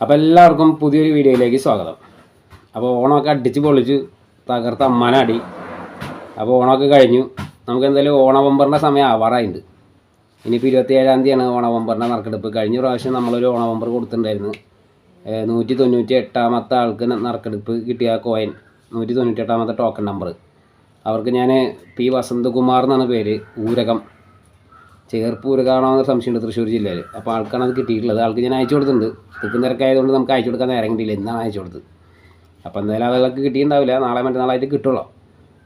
അപ്പോൾ എല്ലാവർക്കും പുതിയൊരു വീഡിയോയിലേക്ക് സ്വാഗതം. അപ്പോൾ ഓണമൊക്കെ അടിച്ച് പൊളിച്ച് തകർത്ത അമ്മാനാടി അപ്പോൾ ഓണമൊക്കെ കഴിഞ്ഞു. നമുക്ക് എന്തായാലും ഓണവമ്പറിന്റെ സമയം ആവാറായിട്ടുണ്ട് ഇനിയിപ്പോൾ ഇരുപത്തി ഏഴാം തീയതിയാണ് ഓണവമ്പറിന്റെ നറുക്കെടുപ്പ്. കഴിഞ്ഞ പ്രാവശ്യം നമ്മളൊരു ഓണവമ്പർ കൊടുത്തിട്ടുണ്ടായിരുന്നു. നൂറ്റി തൊണ്ണൂറ്റി എട്ടാമത്തെ ആൾക്ക് നറുക്കെടുപ്പ് കിട്ടിയ കോയിൻ നൂറ്റി തൊണ്ണൂറ്റി എട്ടാമത്തെ ടോക്കൺ നമ്പർ അവർക്ക് ഞാൻ പി വസന്തകുമാർ എന്നാണ് പേര്. ഊരകം. ചേർപ്പ് ഊരകാണോ എന്നൊരു സംശയമുണ്ട് തൃശ്ശൂർ ജില്ലയിൽ. അപ്പോൾ ആൾക്കാണ് അത് കിട്ടിയിട്ടുള്ളത്. ആൾക്ക് ഞാൻ അയച്ചു കൊടുത്തിട്ടുണ്ട്. തിക്കും തിരക്കായതുകൊണ്ട് നമുക്ക് അയച്ചു കൊടുക്കാൻ നേരം കിട്ടിയില്ല. ഇന്നാണ് അയച്ചു കൊടുത്തത്. അപ്പോൾ എന്തായാലും അതൊക്കെ കിട്ടിയിട്ടുണ്ടാവില്ല. നാളെ മറ്റന്നാളായിട്ട് കിട്ടുള്ളൂ.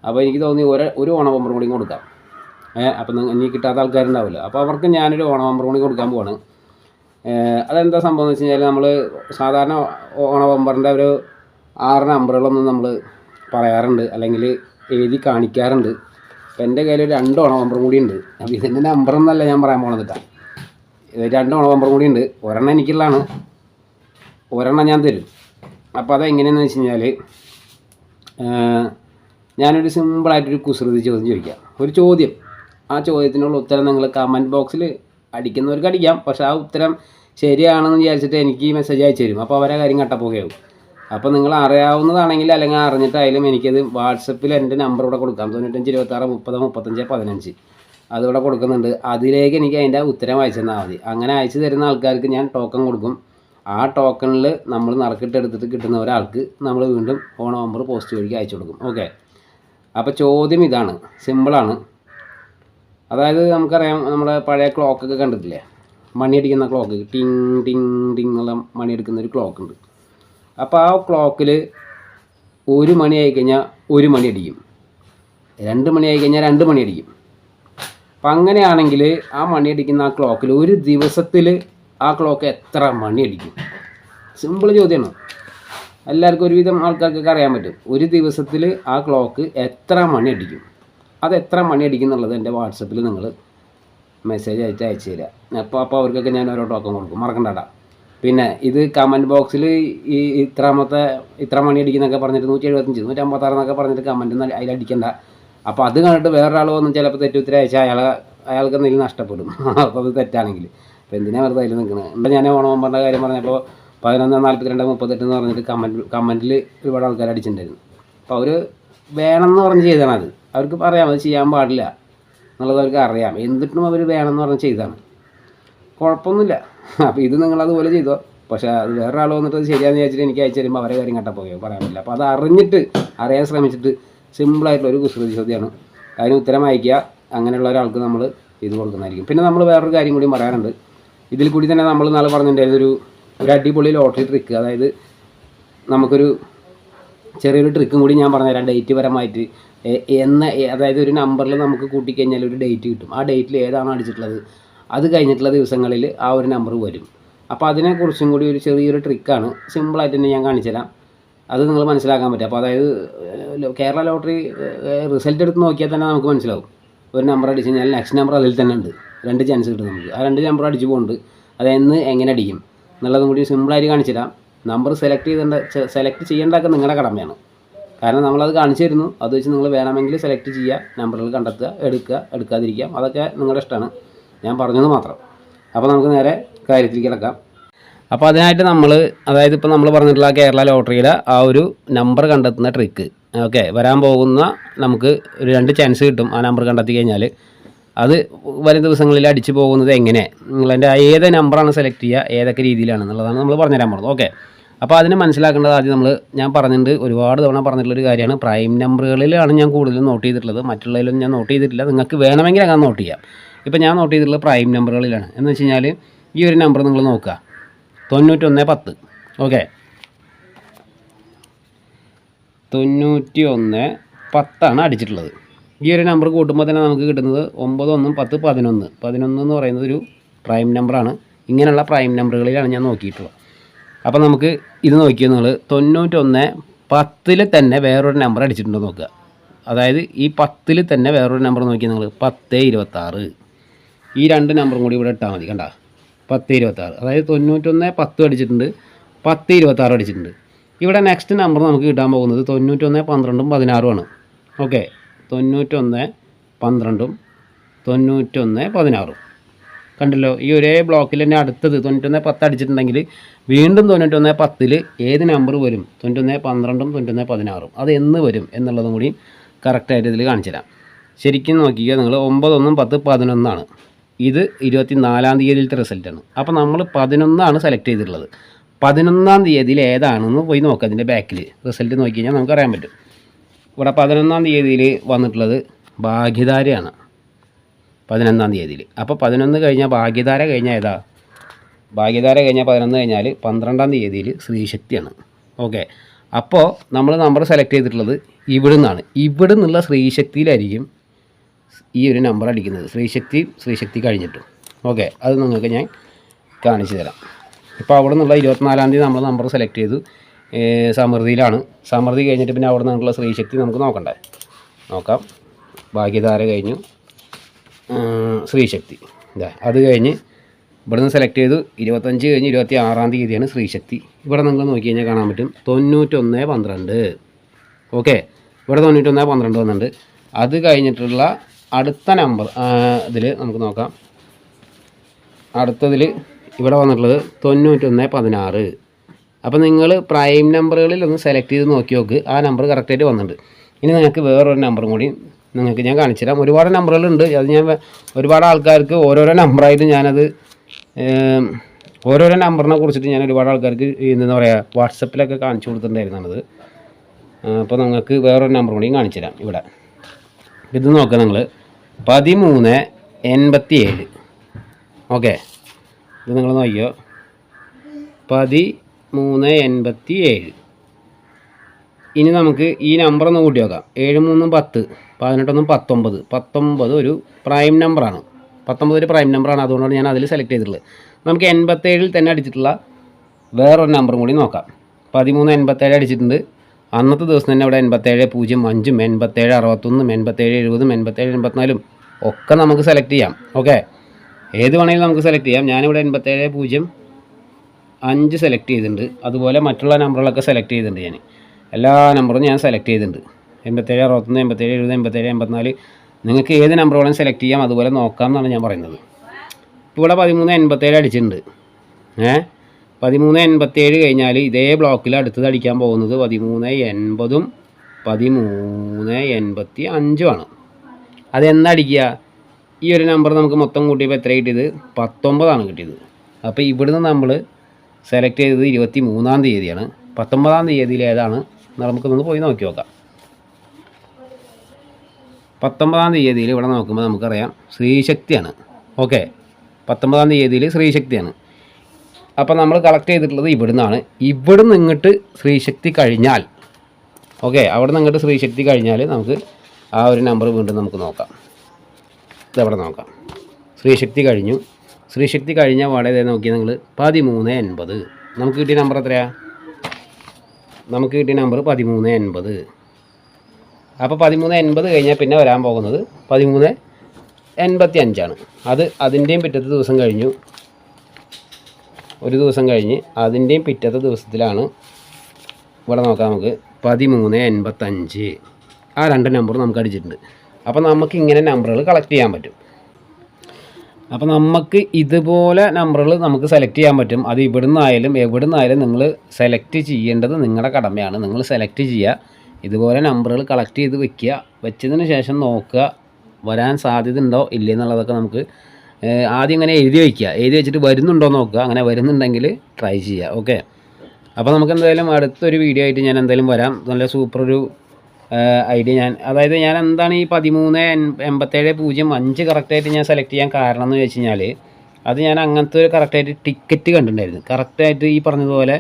അപ്പോൾ എനിക്ക് തോന്നി ഒരു ഒരു ഓണബമ്പറും കൂടി കൊടുക്കാം. അപ്പം ഇനി കിട്ടാത്ത ആൾക്കാരുണ്ടാവില്ല. അപ്പോൾ അവർക്ക് ഞാനൊരു ഓണബമ്പറും കൂടി കൊടുക്കാൻ പോവാണ്. അതെന്താ സംഭവം എന്ന് വെച്ച് കഴിഞ്ഞാൽ നമ്മൾ സാധാരണ ഓണബമ്പറിന്റെ ഒരു ആറ് നമ്പറുകളൊന്നും നമ്മൾ പറയാറുണ്ട്. അല്ലെങ്കിൽ എഴുതി കാണിക്കാറുണ്ട്. അപ്പോൾ എന്റെ കയ്യിൽ രണ്ട് ഓണബമ്പറും കൂടി ഉണ്ട് അപ്പോൾ ഇതിന്റെ നമ്പറൊന്നല്ല ഞാൻ പറയാൻ പോണത് കേട്ടോ ഇത് രണ്ട് നമ്പർ കൂടി ഉണ്ട് ഒരെണ്ണം എനിക്കുള്ളതാണ്. ഒരെണ്ണം ഞാൻ തരും. അപ്പോൾ അതെങ്ങനെയാണെന്ന് വെച്ച് കഴിഞ്ഞാൽ ഞാനൊരു സിമ്പിളായിട്ടൊരു കുസൃതി ചോദ്യം ചോദിക്കാം. ഒരു ചോദ്യം. ആ ചോദ്യത്തിനുള്ള ഉത്തരം നിങ്ങൾ കമന്റ് ബോക്സിൽ അടിക്കുന്നവർക്ക് അടിക്കാം. പക്ഷേ ആ ഉത്തരം ശരിയാണെന്ന് വിചാരിച്ചിട്ട് എനിക്ക് മെസ്സേജ് അയച്ചു തരും. അപ്പോൾ അവരെ കാര്യം കട്ടപ്പോകയാവും. അപ്പോൾ നിങ്ങൾ അറിയാവുന്നതാണെങ്കിൽ അല്ലെങ്കിൽ അറിഞ്ഞിട്ടായാലും എനിക്കത് വാട്സപ്പിൽ എന്റെ നമ്പർ ഇവിടെ കൊടുക്കാം. തൊണ്ണൂറ്റഞ്ച് ഇരുപത്താറ് മുപ്പത് മുപ്പത്തഞ്ച് പതിനഞ്ച്. അതിവിടെ കൊടുക്കുന്നുണ്ട്. അതിലേക്ക് എനിക്ക് അതിന്റെ ഉത്തരം അയച്ചു തന്നാൽ മതി. അങ്ങനെ അയച്ചു തരുന്ന ആൾക്കാർക്ക് ഞാൻ ടോക്കൺ കൊടുക്കും. ആ ടോക്കണിൽ നമ്മൾ നറുക്കിട്ടെടുത്തിട്ട് കിട്ടുന്ന ഒരാൾക്ക് നമ്മൾ വീണ്ടും ഫോൺ നമ്പർ പോസ്റ്റ് വഴിക്ക് അയച്ചു കൊടുക്കും. ഓക്കെ അപ്പോൾ ചോദ്യം ഇതാണ്. സിമ്പിളാണ് അതായത് നമുക്കറിയാം നമ്മുടെ പഴയ ക്ലോക്കൊക്കെ കണ്ടിട്ടില്ലേ? മണിയടിക്കുന്ന ക്ലോക്ക് ടിങ് ടിങ് ടിങ് എന്നുള്ള മണി അടിക്കുന്ന ഒരു ക്ലോക്ക് ഉണ്ട്. അപ്പോൾ ആ ക്ലോക്കിൽ ഒരു മണിയായി കഴിഞ്ഞാൽ ഒരു മണി അടിക്കും. രണ്ട് മണിയായി കഴിഞ്ഞാൽ രണ്ട് മണി അടിക്കും. അപ്പം അങ്ങനെയാണെങ്കിൽ ആ മണി അടിക്കുന്ന ആ ക്ലോക്കിൽ ഒരു ദിവസത്തിൽ ആ ക്ലോക്ക് എത്ര മണി അടിക്കും? സിമ്പിൾ ചോദ്യമാണ് എല്ലാവർക്കും ഒരുവിധം ആൾക്കാർക്കൊക്കെ അറിയാൻ പറ്റും. ഒരു ദിവസത്തിൽ ആ ക്ലോക്ക് എത്ര മണി അടിക്കും? അത് എത്ര മണി അടിക്കും എന്നുള്ളത് എന്റെ വാട്സപ്പിൽ നിങ്ങൾ മെസ്സേജ് അയച്ച് അയച്ചു തരാം. അപ്പോൾ അപ്പോൾ അവർക്കൊക്കെ ഞാൻ ഓരോ ടോക്കൺ കൊടുക്കും. മറക്കണ്ടടാ പിന്നെ ഇത് കമന്റ് ബോക്സിൽ ഈ ഇത്രാമത്തെ ഇത്ര മണി അടിക്കുന്നൊക്കെ പറഞ്ഞിട്ട് നൂറ്റി എഴുപത്തഞ്ച് നൂറ്റി അമ്പത്താറ് എന്നൊക്കെ പറഞ്ഞിട്ട് കമന്റ് അതിൽ അടിക്കണ്ട. അപ്പോൾ അത് കണ്ടിട്ട് വേറൊരാൾ വന്ന് ചിലപ്പോൾ തെറ്റുത്തരം അയച്ചാൽ അയാൾ അയാൾക്ക് എന്തെങ്കിലും നഷ്ടപ്പെടും. അപ്പോൾ അത് തെറ്റാണെങ്കിൽ അപ്പോൾ എന്തിനാണ് വെറുതെ അതിൽ നിൽക്കുന്നത് ഇവിടെ ഞാൻ ഓണം പറഞ്ഞ കാര്യം പറഞ്ഞപ്പോൾ പതിനൊന്ന് നാൽപ്പത്തിരണ്ട് മുപ്പത്തെട്ട് എന്ന് പറഞ്ഞിട്ട് കമന്റ് കമന്റിൽ ഒരുപാട് ആൾക്കാർ അടിച്ചിട്ടുണ്ടായിരുന്നു. അപ്പോൾ അവർ വേണമെന്ന് പറഞ്ഞ് ചെയ്തതാണ് അത്. അവർക്ക് പറയാം അത് ചെയ്യാൻ പാടില്ല. എന്നുള്ളത് അവർക്ക് അറിയാം. എന്നിട്ടും അവർ വേണമെന്ന് പറഞ്ഞ് ചെയ്തതാണ്. കുഴപ്പമൊന്നുമില്ല. അപ്പോൾ ഇത് നിങ്ങൾ അതുപോലെ ചെയ്തോ. പക്ഷേ അത് വേറെ ആൾ വന്നിട്ട് അത് ശരിയാന്ന് വിചാരിച്ചിട്ട് എനിക്ക് അയച്ചു തരുമ്പോൾ അവരെ കാര്യം കട്ടപ്പോയോ പറയാൻ പറ്റില്ല. അപ്പോൾ അത് അറിഞ്ഞിട്ട് അറിയാൻ ശ്രമിച്ചിട്ട് സിമ്പിളായിട്ടുള്ള ഒരു കുസൃതി ചോദ്യമാണ് അതിന് ഉത്തരം അയക്കുക അങ്ങനെയുള്ള ഒരാൾക്ക് നമ്മൾ ഇത് കൊടുക്കുന്നതായിരിക്കും. പിന്നെ നമ്മൾ വേറൊരു കാര്യം കൂടി പറയാനുണ്ട്. ഇതിൽ കൂടി തന്നെ നമ്മൾ നാളെ പറഞ്ഞിട്ടുണ്ടായിരുന്നൊരു ഒരു അടിപൊളി ലോട്ടറി ട്രിക്ക് അതായത് നമുക്കൊരു ചെറിയൊരു ട്രിക്കും കൂടി ഞാൻ പറഞ്ഞുതരാം. ഡേറ്റ് പരമായിട്ട്. എന്ന അതായത് ഒരു നമ്പറിൽ നമുക്ക് കൂട്ടിക്കഴിഞ്ഞാൽ ഒരു ഡേറ്റ് കിട്ടും. ആ ഡേറ്റിൽ ഏതാണോ അടിച്ചിട്ടുള്ളത്? അത് കഴിഞ്ഞിട്ടുള്ള ദിവസങ്ങളിൽ ആ ഒരു നമ്പർ വരും. അപ്പോൾ അതിനെക്കുറിച്ചും കൂടി ഒരു ചെറിയൊരു ട്രിക്കാണ് സിമ്പിളായിട്ട് തന്നെ ഞാൻ കാണിച്ചു തരാം അത് നിങ്ങൾ മനസ്സിലാക്കാൻ പറ്റും. അപ്പോൾ അതായത് കേരള ലോട്ടറി റിസൾട്ട് എടുത്ത് നോക്കിയാൽ തന്നെ നമുക്ക് മനസ്സിലാവും. ഒരു നമ്പർ അടിച്ച് കഴിഞ്ഞാൽ നെക്സ്റ്റ് നമ്പർ അതിൽ തന്നെ ഉണ്ട്. രണ്ട് ചാൻസ് കിട്ടും നമുക്ക്. ആ രണ്ട് നമ്പർ അടിച്ച് പോകുന്നുണ്ട് അത് എന്ന് എങ്ങനെ അടിക്കും? എന്നുള്ളതും കൂടി സിമ്പിളായിട്ട് കാണിച്ചു തരാം നമ്പർ സെലക്ട് ചെയ്തേണ്ട സെലക്ട് ചെയ്യേണ്ടതൊക്കെ നിങ്ങളുടെ കടമയാണ്. കാരണം നമ്മളത് കാണിച്ചു തരുന്നു. അത് വെച്ച് നിങ്ങൾ വേണമെങ്കിൽ സെലക്ട് ചെയ്യുക നമ്പറുകൾ കണ്ടെത്തുക എടുക്കുക എടുക്കാതിരിക്കാം അതൊക്കെ നിങ്ങളുടെ ഇഷ്ടമാണ്. ഞാൻ പറഞ്ഞത് മാത്രം. അപ്പോൾ നമുക്ക് നേരെ കാര്യത്തിലേക്ക് കിടക്കാം. അപ്പോൾ അതിനായിട്ട് നമ്മൾ അതായത് ഇപ്പോൾ നമ്മൾ പറഞ്ഞിട്ടുള്ള കേരള ലോട്ടറിയിലെ ആ ഒരു നമ്പർ കണ്ടെത്തുന്ന ട്രിക്ക് ഓക്കെ വരാൻ പോകുന്ന നമുക്ക് ഒരു രണ്ട് ചാൻസ് കിട്ടും ആ നമ്പർ കണ്ടെത്തി കഴിഞ്ഞാൽ അത് വരും ദിവസങ്ങളിൽ അടിച്ചു പോകുന്നത് എങ്ങനെ? നിങ്ങളതിന്റെ ഏത് നമ്പറാണ് സെലക്ട് ചെയ്യുക ഏതൊക്കെ രീതിയിലാണ് എന്നുള്ളതാണ് നമ്മൾ പറഞ്ഞുതരാൻ പോകുന്നത്. ഓക്കെ അപ്പോൾ അതിന് മനസ്സിലാക്കേണ്ടത് ആദ്യം നമ്മൾ ഞാൻ പറഞ്ഞിട്ടുണ്ട് ഒരുപാട് തവണ പറഞ്ഞിട്ടുള്ളൊരു കാര്യമാണ്. പ്രൈം നമ്പറുകളിലാണ് ഞാൻ കൂടുതലും നോട്ട് ചെയ്തിട്ടുള്ളത്. മറ്റുള്ളതിലൊന്നും ഞാൻ നോട്ട് ചെയ്തിട്ടില്ല. നിങ്ങൾക്ക് വേണമെങ്കിൽ അങ്ങനെ നോട്ട് ചെയ്യാം. ഇപ്പോൾ ഞാൻ നോട്ട് ചെയ്തിട്ടുള്ള പ്രൈം നമ്പറുകളിലാണ് എന്ന് വെച്ച് കഴിഞ്ഞാൽ ഈ ഒരു നമ്പർ നിങ്ങൾ നോക്കുക. തൊണ്ണൂറ്റൊന്ന് പത്ത്. ഓക്കെ തൊണ്ണൂറ്റി ഒന്ന് പത്താണ് അടിച്ചിട്ടുള്ളത്. ഈ ഒരു നമ്പർ കൂട്ടുമ്പോൾ തന്നെ നമുക്ക് കിട്ടുന്നത് ഒമ്പത് ഒന്നും പത്ത് പതിനൊന്ന്. പതിനൊന്ന് എന്ന് പറയുന്നത് ഒരു പ്രൈം നമ്പറാണ് ഇങ്ങനെയുള്ള പ്രൈം നമ്പറുകളിലാണ് ഞാൻ നോക്കിയിട്ടുള്ളത്. അപ്പോൾ നമുക്ക് ഇത് നോക്കിയാൽ നിങ്ങൾ തൊണ്ണൂറ്റൊന്ന് പത്തിൽ തന്നെ വേറൊരു നമ്പർ അടിച്ചിട്ടുണ്ടോ നോക്കുക. അതായത് ഈ പത്തിൽ തന്നെ വേറൊരു നമ്പർ നോക്കിയാൽ നിങ്ങൾ പത്ത് ഇരുപത്താറ്. ഈ രണ്ട് നമ്പറും കൂടി ഇവിടെ ഇട്ടാൽ മതി കണ്ട? പത്ത് ഇരുപത്താറ്. അതായത് തൊണ്ണൂറ്റൊന്ന് പത്ത് അടിച്ചിട്ടുണ്ട് പത്ത് ഇരുപത്താറ് അടിച്ചിട്ടുണ്ട്. ഇവിടെ നെക്സ്റ്റ് നമ്പർ നമുക്ക് കിട്ടാൻ പോകുന്നത് തൊണ്ണൂറ്റൊന്ന് പന്ത്രണ്ടും പതിനാറുമാണ് ഓക്കെ തൊണ്ണൂറ്റൊന്ന് പന്ത്രണ്ടും തൊണ്ണൂറ്റൊന്ന് പതിനാറും. കണ്ടല്ലോ ഈ ഒരേ ബ്ലോക്കിൽ തന്നെ അടുത്തത് തൊണ്ണൂറ്റൊന്ന് പത്ത് അടിച്ചിട്ടുണ്ടെങ്കിൽ വീണ്ടും തൊണ്ണൂറ്റൊന്ന് പത്തിൽ ഏത് നമ്പർ വരും? തൊണ്ണൂറ്റൊന്ന് പന്ത്രണ്ടും തൊണ്ണൂറ്റൊന്ന് പതിനാറും. അത് എന്ന് വരും എന്നുള്ളതും കൂടി കറക്റ്റായിട്ട് ഇതിൽ കാണിച്ചു തരാം ശരിക്കും നോക്കിക്കുക നിങ്ങൾ ഒമ്പതൊന്നും പത്ത് പതിനൊന്നാണ്. ഇത് ഇരുപത്തി നാലാം തീയതിയിലത്തെ റിസൾട്ടാണ് അപ്പോൾ നമ്മൾ പതിനൊന്നാണ് സെലക്ട് ചെയ്തിട്ടുള്ളത്. പതിനൊന്നാം തീയതിയിൽ ഏതാണെന്ന് പോയി നോക്കുക അതിന്റെ ബാക്കിൽ റിസൾട്ട് നോക്കി കഴിഞ്ഞാൽ നമുക്ക് അറിയാൻ പറ്റും. ഇവിടെ പതിനൊന്നാം തീയതിയിൽ വന്നിട്ടുള്ളത് ഭാഗ്യധാരയാണ്. പതിനൊന്നാം തീയതിയിൽ. അപ്പോൾ പതിനൊന്ന് കഴിഞ്ഞാൽ ഭാഗ്യധാര കഴിഞ്ഞാൽ ഏതാ? ഭാഗ്യധാര കഴിഞ്ഞാൽ പതിനൊന്ന് കഴിഞ്ഞാൽ പന്ത്രണ്ടാം തീയതിയിൽ ശ്രീശക്തിയാണ്. ഓക്കെ അപ്പോൾ നമ്മൾ നമ്പർ സെലക്ട് ചെയ്തിട്ടുള്ളത് ഇവിടെ നിന്നാണ് ഇവിടെ നിന്നുള്ള ശ്രീശക്തിയിലായിരിക്കും ഈ ഒരു നമ്പർ അടിക്കുന്നത്. ശ്രീശക്തി ശ്രീശക്തി കഴിഞ്ഞിട്ടും. ഓക്കെ അത് നിങ്ങൾക്ക് ഞാൻ കാണിച്ചു തരാം. ഇപ്പോൾ അവിടെ നിന്നുള്ള ഇരുപത്തിനാലാം തീയതി നമ്മൾ നമ്പർ സെലക്ട് ചെയ്തു. സമൃദ്ധിയിലാണ്. സമൃദ്ധി കഴിഞ്ഞിട്ട് പിന്നെ അവിടെ നിന്നുള്ള ശ്രീശക്തി നമുക്ക് നോക്കണ്ടേ? നോക്കാം. ഭാഗ്യധാര കഴിഞ്ഞു. ശ്രീശക്തി ഇതാ അത് കഴിഞ്ഞ് ഇവിടെ നിന്ന് സെലക്ട് ചെയ്തു. ഇരുപത്തഞ്ച് കഴിഞ്ഞ് ഇരുപത്തി ആറാം തീയതിയാണ് ശ്രീശക്തി ഇവിടെ നിങ്ങൾ നോക്കി കഴിഞ്ഞാൽ കാണാൻ പറ്റും. തൊണ്ണൂറ്റൊന്ന് പന്ത്രണ്ട്. ഓക്കെ ഇവിടെ തൊണ്ണൂറ്റൊന്ന് പന്ത്രണ്ട് വന്നിട്ടുണ്ട്. അത് കഴിഞ്ഞിട്ടുള്ള അടുത്ത നമ്പർ ഇതിൽ നമുക്ക് നോക്കാം. അടുത്തതിൽ ഇവിടെ വന്നിട്ടുള്ളത് തൊണ്ണൂറ്റൊന്ന് പതിനാറ്. അപ്പോൾ നിങ്ങൾ പ്രൈം നമ്പറുകളിൽ ഒന്ന് സെലക്ട് ചെയ്ത് നോക്കി നോക്ക്. ആ നമ്പർ കറക്റ്റായിട്ട് വന്നിട്ടുണ്ട്. ഇനി നിങ്ങൾക്ക് വേറൊരു നമ്പറും കൂടി നിങ്ങൾക്ക് ഞാൻ കാണിച്ചു തരാം. ഒരുപാട് നമ്പറുകളുണ്ട് അത് ഞാൻ ഒരുപാട് ആൾക്കാർക്ക് ഓരോരോ നമ്പറായിട്ട് ഞാനത് ഓരോരോ നമ്പറിനെ കുറിച്ചിട്ട് ഞാൻ ഒരുപാട് ആൾക്കാർക്ക് എന്താ പറയുക വാട്സപ്പിലൊക്കെ കാണിച്ചു കൊടുത്തിട്ടുണ്ടായിരുന്നത് അപ്പോൾ നിങ്ങൾക്ക് വേറൊരു നമ്പർ കൂടി കാണിച്ചു തരാം ഇവിടെ. ഇത് നോക്കുക നിങ്ങൾ പതിമൂന്ന് എൺപത്തി ഏഴ് ഓക്കെ. ഇത് നിങ്ങൾ നോക്കിയോ പതിമൂന്ന് എൺപത്തി ഏഴ് ഇനി നമുക്ക് ഈ നമ്പർ ഒന്ന് കൂട്ടി നോക്കാം. ഏഴ് മൂന്നും പത്ത് പതിനെട്ടൊന്നും പത്തൊമ്പത്. പത്തൊമ്പത് ഒരു പ്രൈം നമ്പറാണ് പത്തൊമ്പത് ഒരു പ്രൈം നമ്പറാണ് അതുകൊണ്ടാണ് ഞാൻ അതിൽ സെലക്ട് ചെയ്തിട്ടുള്ളത്. നമുക്ക് എൺപത്തേഴിൽ തന്നെ അടിച്ചിട്ടുള്ള വേറൊരു നമ്പറും കൂടി നോക്കാം. പതിമൂന്ന് എൺപത്തേഴ് അടിച്ചിട്ടുണ്ട്. അന്നത്തെ ദിവസം തന്നെ ഇവിടെ എൺപത്തേഴ് പൂജ്യം അഞ്ചും എൺപത്തേഴ് അറുപത്തൊന്നും എൺപത്തേഴ് എഴുപതും എൺപത്തേഴ് എൺപത്തിനാലും ഒക്കെ നമുക്ക് സെലക്ട് ചെയ്യാം. ഓക്കെ ഏത് വേണമെങ്കിലും നമുക്ക് സെലക്ട് ചെയ്യാം. ഞാനിവിടെ എൺപത്തേഴ് പൂജ്യം അഞ്ച് സെലക്ട് ചെയ്തിട്ടുണ്ട്. അതുപോലെ മറ്റുള്ള നമ്പറുകളൊക്കെ സെലക്ട് ചെയ്തിട്ടുണ്ട് ഞാൻ എല്ലാ നമ്പറും ഞാൻ സെലക്ട് ചെയ്തിട്ടുണ്ട്. എൺപത്തേഴ് അറുപത്തൊന്ന് എൺപത്തേഴ് എഴുപത് എൺപത്തേഴ് എൺപത്തിനാല്. നിങ്ങൾക്ക് ഏത് നമ്പർ വേണമെങ്കിലും സെലക്ട് ചെയ്യാം. അതുപോലെ നോക്കാം എന്നാണ് ഞാൻ പറയുന്നത്. ഇപ്പോൾ ഇവിടെ പതിമൂന്ന് എൺപത്തേഴ് അടിച്ചിട്ടുണ്ട്. ഏ? പതിമൂന്ന് എൺപത്തേഴ് കഴിഞ്ഞാൽ ഇതേ ബ്ലോക്കിൽ അടുത്തത് അടിക്കാൻ പോകുന്നത് പതിമൂന്ന് എൺപതും പതിമൂന്ന് എൺപത്തി അഞ്ചുമാണ് അതെന്നടിക്കുക ഈ ഒരു നമ്പർ നമുക്ക് മൊത്തം കൂട്ടിയപ്പോൾ എത്ര കിട്ടിയത്? പത്തൊമ്പതാണ് കിട്ടിയത്. അപ്പോൾ ഇവിടുന്ന് നമ്മൾ സെലക്ട് ചെയ്തത് ഇരുപത്തി മൂന്നാം തീയതിയാണ്. പത്തൊമ്പതാം തീയതിയിൽ ഏതാണ്? നമുക്കൊന്ന് പോയി നോക്കി നോക്കാം. പത്തൊമ്പതാം തീയതിയിൽ ഇവിടെ നോക്കുമ്പോൾ നമുക്കറിയാം ശ്രീശക്തിയാണ്. ഓക്കെ. പത്തൊമ്പതാം തീയതിയിൽ ശ്രീശക്തിയാണ്. അപ്പോൾ നമ്മൾ കളക്ട് ചെയ്തിട്ടുള്ളത് ഇവിടുന്നാണ്. ഇവിടുന്ന് ഇങ്ങോട്ട് ശ്രീശക്തി കഴിഞ്ഞാൽ ഓക്കെ അവിടെ നിന്ന് ഇങ്ങോട്ട് ശ്രീശക്തി കഴിഞ്ഞാൽ നമുക്ക് ആ ഒരു നമ്പർ വീണ്ടും നമുക്ക് നോക്കാം. ഇതവിടെ നോക്കാം. ശ്രീശക്തി കഴിഞ്ഞു. ശ്രീശക്തി കഴിഞ്ഞ പാടെ നോക്കിയാൽ നിങ്ങൾ പതിമൂന്ന് എൺപത്. നമുക്ക് കിട്ടിയ നമ്പർ എത്രയാ? നമുക്ക് കിട്ടിയ നമ്പർ പതിമൂന്ന് എൺപത്. അപ്പോൾ പതിമൂന്ന് എൺപത് കഴിഞ്ഞാൽ പിന്നെ വരാൻ പോകുന്നത് പതിമൂന്ന് എൺപത്തി അഞ്ചാണ് അത് അതിന്റെയും പിറ്റത്തെ ദിവസം കഴിഞ്ഞു. ഒരു ദിവസം കഴിഞ്ഞ് അതിന്റെയും പിറ്റത്തെ ദിവസത്തിലാണ്. ഇവിടെ നോക്കാം നമുക്ക്. പതിമൂന്ന് എൺപത്തഞ്ച്. ആ രണ്ട് നമ്പർ നമുക്ക് അടിച്ചിട്ടുണ്ട്. അപ്പോൾ നമുക്ക് ഇങ്ങനെ നമ്പറുകൾ കളക്ട് ചെയ്യാൻ പറ്റും. അപ്പോൾ നമുക്ക് ഇതുപോലെ നമ്പറുകൾ നമുക്ക് സെലക്ട് ചെയ്യാൻ പറ്റും. അത് ഇവിടെ നിന്നായാലും എവിടെ നിന്നായാലും നിങ്ങൾ സെലക്ട് ചെയ്യേണ്ടത് നിങ്ങളുടെ കടമയാണ്. നിങ്ങൾ സെലക്ട് ചെയ്യുക. ഇതുപോലെ നമ്പറുകൾ കളക്ട് ചെയ്ത് വെക്കുക. വെച്ചതിന് ശേഷം നോക്കുക. വരാൻ സാധ്യത ഉണ്ടോ? ഇല്ലേ എന്നുള്ളതൊക്കെ നമുക്ക് ആദ്യം ഇങ്ങനെ എഴുതി വയ്ക്കുക എഴുതി വെച്ചിട്ട് വരുന്നുണ്ടോ നോക്കുക. അങ്ങനെ വരുന്നുണ്ടെങ്കിൽ ട്രൈ ചെയ്യുക. ഓക്കെ അപ്പോൾ നമുക്ക് എന്തായാലും അടുത്തൊരു വീഡിയോ ആയിട്ട് ഞാൻ എന്തായാലും വരാം. നല്ല സൂപ്പർ ഒരു ഐഡിയ ഞാൻ അതായത് ഞാൻ എന്താണ് ഈ പതിമൂന്ന് എൺ- എൺപത്തേഴ് പൂജ്യം അഞ്ച് കറക്റ്റായിട്ട് ഞാൻ സെലക്ട് ചെയ്യാൻ കാരണം എന്ന് വെച്ച് കഴിഞ്ഞാൽ അത് ഞാൻ അങ്ങനത്തെ ഒരു കറക്റ്റായിട്ട് ടിക്കറ്റ് കണ്ടിട്ടുണ്ടായിരുന്നു. കറക്റ്റായിട്ട് ഈ പറഞ്ഞതുപോലെ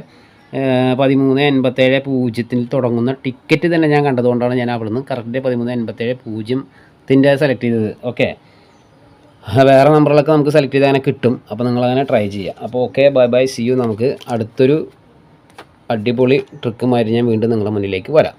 പതിമൂന്ന് എൺപത്തേഴ് പൂജ്യത്തിൽ തുടങ്ങുന്ന ടിക്കറ്റ് തന്നെ ഞാൻ കണ്ടതുകൊണ്ടാണ് ഞാൻ അവിടുന്ന് കറക്റ്റ് പതിമൂന്ന് എൺപത്തേഴ് പൂജ്യത്തിന്റെ സെലക്ട് ചെയ്തത്. ഓക്കെ വേറെ നമ്പറുകളൊക്കെ നമുക്ക് സെലക്ട് ചെയ്താൽ അങ്ങനെ കിട്ടും. അപ്പോൾ നിങ്ങളങ്ങനെ ട്രൈ ചെയ്യുക അപ്പോൾ okay bye bye see you നമുക്ക് അടുത്തൊരു അടിപൊളി ട്രിക്കുമായിട്ട് ഞാൻ വീണ്ടും നിങ്ങളുടെ മുന്നിലേക്ക് വരാം.